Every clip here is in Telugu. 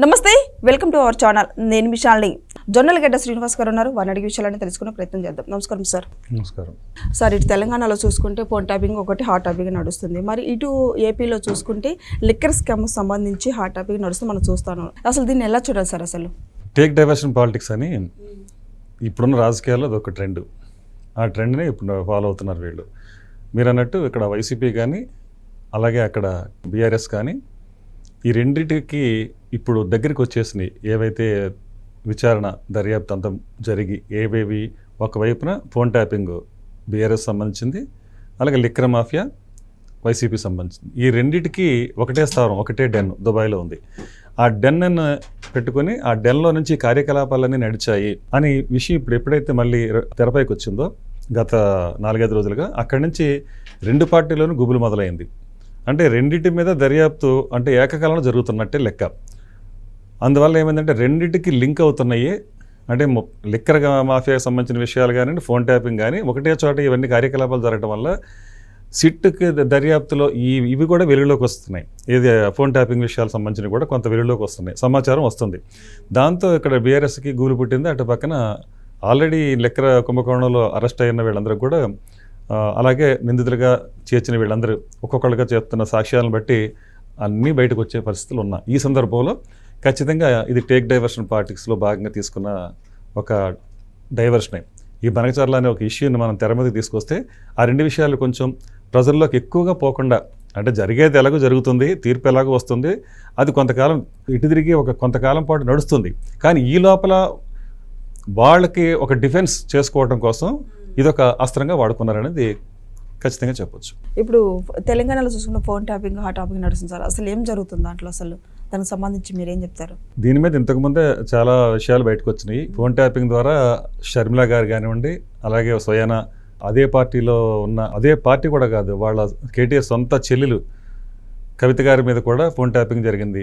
నమస్తే వెల్కమ్ టు అవర్ ఛానల్. నేను విశాల్ని జొన్నలగడ్డ శ్రీనివాస్ గారు ఉన్నారు. వారిని అడిగే విషయాలని తెలుసుకునే ప్రయత్నం చేద్దాం. నమస్కారం సార్. నమస్కారం. సార్ ఇటు తెలంగాణలో చూసుకుంటే ఫోన్ ట్యాపింగ్ ఒకటి హాట్ టాపిక్ నడుస్తుంది. మరి ఇటు ఏపీలో చూసుకుంటే లిక్కర్ స్కామ్ సంబంధించి హాట్ టాపిక్ నడుస్తుంది. మనం చూస్తాను. అసలు దీన్ని ఎలా చూడాలి సార్ అసలు? టేక్ డైవర్షన్ పాలిటిక్స్ అని ఇప్పుడున్న రాజకీయాల్లో అది ఒక ట్రెండ్. ఆ ట్రెండ్ని ఇప్పుడు ఫాలో అవుతున్నారు వీళ్ళు. మీరు అన్నట్టు ఇక్కడ వైసీపీ కానీ అలాగే అక్కడ బీఆర్ఎస్ కానీ ఈ రెండింటికి ఇప్పుడు దగ్గరికి వచ్చేసినాయి. ఏవైతే విచారణ దర్యాప్తు అంతా జరిగి ఏవేవి ఒకవైపున ఫోన్ ట్యాపింగ్ బీఆర్ఎస్ సంబంధించింది అలాగే లిక్కర్ మాఫియా వైసీపీ సంబంధించింది. ఈ రెండింటికి ఒకటే స్థావరం ఒకటే డెన్ దుబాయ్లో ఉంది. ఆ డెన్ పెట్టుకొని ఆ డెన్లో నుంచి కార్యకలాపాలన్నీ నడిచాయి అని విషయం ఇప్పుడు ఎప్పుడైతే మళ్ళీ తెరపైకి వచ్చిందో గత నాలుగైదు రోజులుగా అక్కడి నుంచి రెండు పార్టీలోనూ గుబులు మొదలైంది. అంటే రెండింటి మీద దర్యాప్తు అంటే ఏకకాలంలో జరుగుతున్నట్టే లెక్క. అందువల్ల ఏమైందంటే రెండింటికి లింక్ అవుతున్నాయి. అంటే లిక్కర్ మాఫియాకి సంబంధించిన విషయాలు కానీ ఫోన్ ట్యాపింగ్ కానీ ఒకటే చోట ఇవన్నీ కార్యకలాపాలు జరగడం వల్ల సిట్కి ద- దర్యాప్తులో ఈ ఇవి కూడా వెలుగులోకి వస్తున్నాయి. ఇది ఫోన్ ట్యాపింగ్ విషయాలకు సంబంధించిన కూడా కొంత వెలుగులోకి వస్తున్నాయి. సమాచారం వస్తుంది. దాంతో ఇక్కడ బీఆర్ఎస్కి గూలు పుట్టింది. అటు పక్కన ఆల్రెడీ లెక్కర కుంభకోణంలో అరెస్ట్ అయిన వీళ్ళందరూ కూడా అలాగే నిందితులుగా చేర్చిన వీళ్ళందరూ ఒక్కొక్కళ్ళుగా చెప్తున్న సాక్ష్యాలను బట్టి అన్నీ బయటకు వచ్చే పరిస్థితులు ఉన్నాయి. ఈ సందర్భంలో ఖచ్చితంగా ఇది టేక్ డైవర్షన్ పాలిటిక్స్లో భాగంగా తీసుకున్న ఒక డైవర్షనే. ఈ బనకచర్ల అనే ఒక ఇష్యూని మనం తెర మీదకి తీసుకొస్తే ఆ రెండు విషయాలు కొంచెం ప్రజల్లోకి ఎక్కువగా పోకుండా అంటే జరిగేది ఎలాగో జరుగుతుంది తీర్పు ఎలాగో వస్తుంది అది కొంతకాలం ఇటు తిరిగి ఒక కొంతకాలం పాటు నడుస్తుంది. కానీ ఈ లోపల వాళ్ళకి ఒక డిఫెన్స్ చేసుకోవడం కోసం ఇదొక అస్త్రంగా వాడుకున్నారనేది ఖచ్చితంగా చెప్పొచ్చు. ఇప్పుడు తెలంగాణలో చూసుకుంటే ఫోన్ ట్యాపింగ్ హాట్ టాపిక్ నడుస్తుంది సార్. అసలు ఏం జరుగుతుంది దాంట్లో అసలు? దానికి సంబంధించి మీరేం చెప్తారు? దీని మీద ఇంతకుముందే చాలా విషయాలు బయటకు వచ్చినాయి. ఫోన్ ట్యాపింగ్ ద్వారా షర్మిల గారు కానివ్వండి అలాగే స్వయాన అదే పార్టీలో ఉన్న అదే పార్టీ కూడా కాదు వాళ్ళ కేటీఆర్ సొంత చెల్లెలు కవిత గారి మీద కూడా ఫోన్ ట్యాపింగ్ జరిగింది.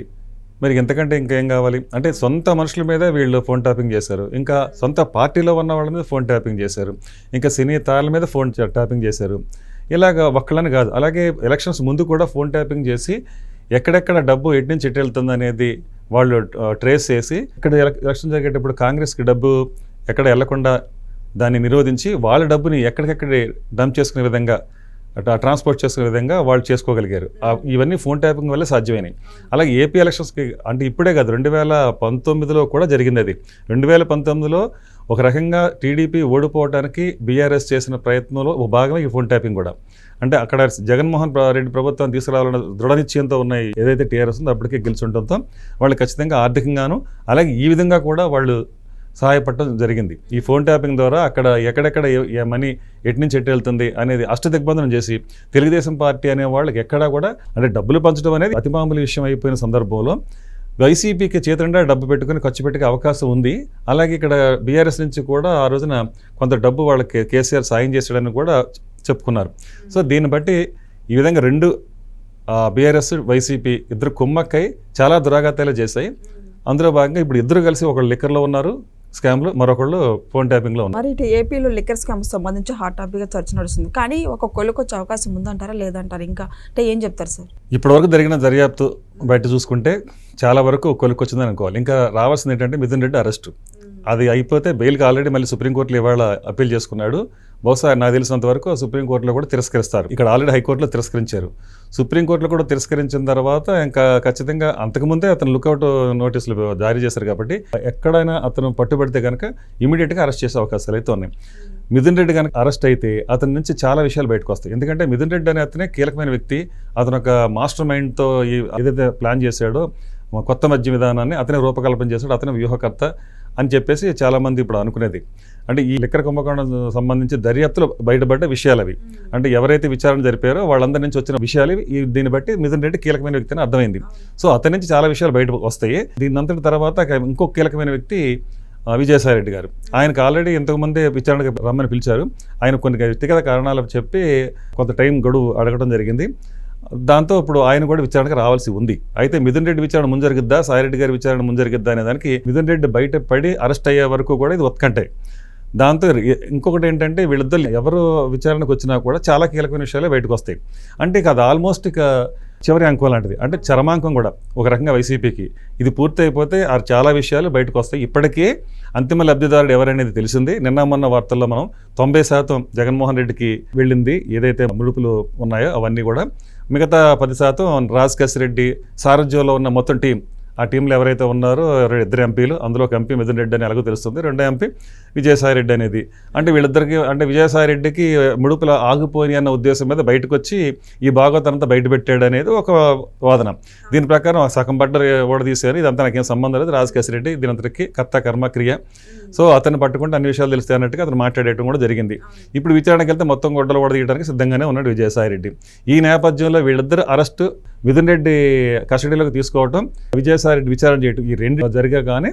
మరి ఎంతకంటే ఇంకేం కావాలి? అంటే సొంత మనుషుల మీద వీళ్ళు ఫోన్ ట్యాపింగ్ చేశారు. ఇంకా సొంత పార్టీలో ఉన్న వాళ్ళ మీద ఫోన్ ట్యాపింగ్ చేశారు. ఇంకా సినీ తారల మీద ఫోన్ ట్యాపింగ్ చేశారు. ఇలాగ ఒక్కళ్ళని కాదు అలాగే ఎలక్షన్స్ ముందు కూడా ఫోన్ ట్యాపింగ్ చేసి ఎక్కడెక్కడ డబ్బు ఎటు నుంచి ఎటు వెళ్తుంది అనేది వాళ్ళు ట్రేస్ చేసి ఇక్కడ ఎలక్- ఎలక్షన్ జరిగేటప్పుడు కాంగ్రెస్కి డబ్బు ఎక్కడ వెళ్ళకుండా దాన్ని నిరోధించి వాళ్ళ డబ్బుని ఎక్కడికెక్కడ డంప్ చేసుకునే విధంగా ట్రాన్స్పోర్ట్ చేసుకునే విధంగా వాళ్ళు చేసుకోగలిగారు. ఇవన్నీ ఫోన్ ట్యాపింగ్ వల్లే సాధ్యమైనాయి. అలాగే ఏపీ ఎలక్షన్స్కి అంటే ఇప్పుడే కాదు రెండు వేల పంతొమ్మిదిలో కూడా జరిగింది అది రెండు వేల పంతొమ్మిదిలో ఒక రకంగా టీడీపీ ఓడిపోవడానికి బీఆర్ఎస్ చేసిన ప్రయత్నంలో ఒక భాగమే ఈ ఫోన్ ట్యాపింగ్ కూడా. అంటే అక్కడ జగన్మోహన్ రెడ్డి ప్రభుత్వం తీసుకురావాలన్న దృఢ నిశ్చయంతో ఉన్నాయి ఏదైతే టీఆర్ఎస్ ఉందో అప్పటికే గెలిచి ఉండటంతో వాళ్ళు ఖచ్చితంగా ఆర్థికంగాను అలాగే ఈ విధంగా కూడా వాళ్ళు సహాయపడటం జరిగింది. ఈ ఫోన్ ట్యాపింగ్ ద్వారా అక్కడ ఎక్కడెక్కడ ఏ- మనీ ఎటు నుంచి ఎటు వెళ్తుంది అనేది అష్టదిగ్బంధనం చేసి తెలుగుదేశం పార్టీ అనే వాళ్ళకి ఎక్కడా కూడా అంటే డబ్బులు పంచడం అనేది అతి మామూలు విషయం అయిపోయిన సందర్భంలో వైసీపీకి చేతుండా డబ్బు పెట్టుకుని ఖర్చు పెట్టే అవకాశం ఉంది. అలాగే ఇక్కడ బీఆర్ఎస్ నుంచి కూడా ఆ రోజున కొంత డబ్బు వాళ్ళకి కేసీఆర్ సాయం చేశాడని కూడా చెప్పుకున్నారు. సో దీన్ని బట్టి ఈ విధంగా రెండు బీఆర్ఎస్ వైసీపీ ఇద్దరు కుమ్మక్కై చాలా దురాఘాతాలు చేశాయి. అందులో భాగంగా ఇప్పుడు ఇద్దరు కలిసి ఒకళ్ళు లిక్కర్లో ఉన్నారు. స్కామ్లో మరొకళ్ళు ఫోన్ ట్యాపింగ్లో ఉన్నారు. మరి ఇటు ఏపీలో లిక్కర్ స్కామ్ సంబంధించి హాట్ టాపిక్గా చర్చ నడుస్తుంది. కానీ ఒక కొలుకు వచ్చే అవకాశం ఉందంటారా లేదంటారా? ఇంకా అంటే ఏం చెప్తారు సార్? ఇప్పటివరకు జరిగిన దర్యాప్తు బయట చూసుకుంటే చాలా వరకు కొలుక్కొచ్చిందని అనుకోవాలి. ఇంకా రావాల్సింది ఏంటంటే మిథున్ రెడ్డి అరెస్టు. అది అయిపోతే బెయిల్కి ఆల్రెడీ మళ్ళీ సుప్రీంకోర్టులో ఇవాళ అప్పీల్ చేసుకున్నాడు. బహుశా నాకు తెలిసినంత వరకు సుప్రీంకోర్టులో కూడా తిరస్కరిస్తారు. ఇక్కడ ఆల్రెడీ హైకోర్టులో తిరస్కరించారు. సుప్రీంకోర్టులో కూడా తిరస్కరించిన తర్వాత ఇంకా ఖచ్చితంగా అంతకుముందే అతను లుకౌట్ నోటీసులు జారీ చేశారు కాబట్టి ఎక్కడైనా అతను పట్టుబడితే కనుక ఇమీడియట్గా అరెస్ట్ చేసే అవకాశాలు అయితే ఉన్నాయి. మిథున్ రెడ్డి కనుక అరెస్ట్ అయితే అతని నుంచి చాలా విషయాలు బయటకు వస్తాయి. ఎందుకంటే మిథున్ రెడ్డి అనే అతనే కీలకమైన వ్యక్తి. అతను ఒక మాస్టర్ మైండ్తో ఏదైతే ప్లాన్ చేశాడో కొత్త మద్య విధానాన్ని అతనే రూపకల్పన చేశాడు. అతనే వ్యూహకర్త. అని చెప్పేసి చాలామంది ఇప్పుడు అనుకునేది. అంటే ఈ లిక్కర్ కుంభకోణం సంబంధించి దర్యాప్తులో బయటపడ్డ విషయాలు అవి అంటే ఎవరైతే విచారణ జరిపారో వాళ్ళందరి నుంచి వచ్చిన విషయాలు. ఈ దీన్ని బట్టి మిథున్ రెడ్డి కీలకమైన వ్యక్తి అని అర్థమైంది. సో అతని నుంచి చాలా విషయాలు బయట వస్తాయి. దీని అంతటి తర్వాత ఇంకో కీలకమైన వ్యక్తి ఆ, విజయసాయి రెడ్డి గారు ఆయనకు ఆల్రెడీ ఇంతకుముందే విచారణకు రమ్మని పిలిచారు. ఆయన కొన్ని వ్యక్తిగత కారణాలు చెప్పి కొంత టైం గడువు అడగడం జరిగింది. దాంతో ఇప్పుడు ఆయన కూడా విచారణకు రావాల్సి ఉంది. అయితే మిథున్ రెడ్డి విచారణ ముంజరిగిద్దా? సాయిరెడ్డి గారి విచారణ ముంజరిగిద్దా అనే దానికి మిథున్ రెడ్డి బయట పడి అరెస్ట్ అయ్యే వరకు కూడా ఇది ఉత్కంఠే. దాంతో ఇంకొకటి ఏంటంటే వీళ్ళిద్దరు ఎవరు విచారణకు వచ్చినా కూడా చాలా కీలకమైన విషయాలే బయటకు వస్తాయి. అంటే ఇక అది ఆల్మోస్ట్ ఇక చివరి అంకం లాంటిది. అంటే చరమాంకం కూడా ఒక రకంగా వైసీపీకి. ఇది పూర్తి అయిపోతే ఆ చాలా విషయాలు బయటకు వస్తాయి. ఇప్పటికే అంతిమ లబ్ధిదారుడు ఎవరనేది తెలిసింది. నిన్న మొన్న వార్తల్లో మనం తొంభై శాతం జగన్మోహన్ రెడ్డికి వెళ్ళింది. ఏదైతే ముడుపులు ఉన్నాయో అవన్నీ కూడా మిగతా పది శాతం రాజ్ రెడ్డి సారథ్యంలో ఉన్న మొత్తం టీం. ఆ టీంలో ఎవరైతే ఉన్నారో ఇద్దరు ఎంపీలు అందులో ఒక ఎంపీ మిథున్ రెడ్డి అని ఎలాగో తెలుస్తుంది. రెండో ఎంపీ విజయసాయి రెడ్డి అనేది. అంటే వీళ్ళిద్దరికి అంటే విజయసాయి రెడ్డికి ముడుపుల ఆగిపోయి అన్న ఉద్దేశం మీద బయటకు వచ్చి ఈ భాగవతంతా బయట పెట్టాడు అనేది ఒక వాదన. దీని ప్రకారం సగం పడ్డ ఓడ తీశారు ఇదంతా నాకేం సంబంధం లేదు. రాజకేశ్ రెడ్డి దీని అంతటికి కర్త కర్మ క్రియ. సో అతన్ని పట్టుకుంటే అన్ని విషయాలు తెలుస్తాయి అన్నట్టుగా అతను మాట్లాడేయడం కూడా జరిగింది. ఇప్పుడు విచారణకి వెళ్తే మొత్తం గొడ్డలు ఓడ తీయడానికి సిద్ధంగానే ఉన్నాడు విజయసాయి రెడ్డి. ఈ నేపథ్యంలో వీళ్ళిద్దరు అరెస్టు మిథున్ రెడ్డి కస్టడీలోకి తీసుకోవటం విజయసాయి రెడ్డి విచారణ చేయటం ఈ రెండు జరగగానే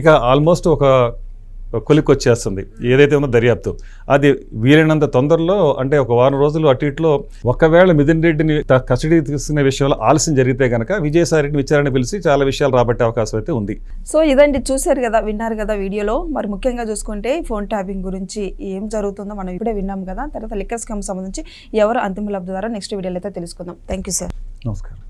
ఇక ఆల్మోస్ట్ ఒక కొలిక్ వచ్చేస్తుంది ఏదైతే ఉందో దర్యాప్తు. అది వీలైనంత తొందరలో అంటే ఒక వారం రోజులు అటు ఇట్లో ఒకవేళ మిథున్ రెడ్డిని కస్టడీ తీసుకునే విషయంలో ఆలస్యం జరిగితే కనుక విజయసాయి రెడ్డిని విచారణ పిలిచి చాలా విషయాలు రాబట్టే అవకాశం అయితే ఉంది. సో ఇదండి చూశారు కదా విన్నారు కదా వీడియోలో. మరి ముఖ్యంగా చూసుకుంటే ఫోన్ ట్యాపింగ్ గురించి ఏం జరుగుతుందో మనం ఇప్పుడే విన్నాం కదా తర్వాత లిక్కర్ స్కామ్ సంబంధించి ఎవరు అంతిమ లబ్ధిదారో నెక్స్ట్ వీడియోలో అయితే తెలుసుకుందాం. Thank you sir. నమస్కారం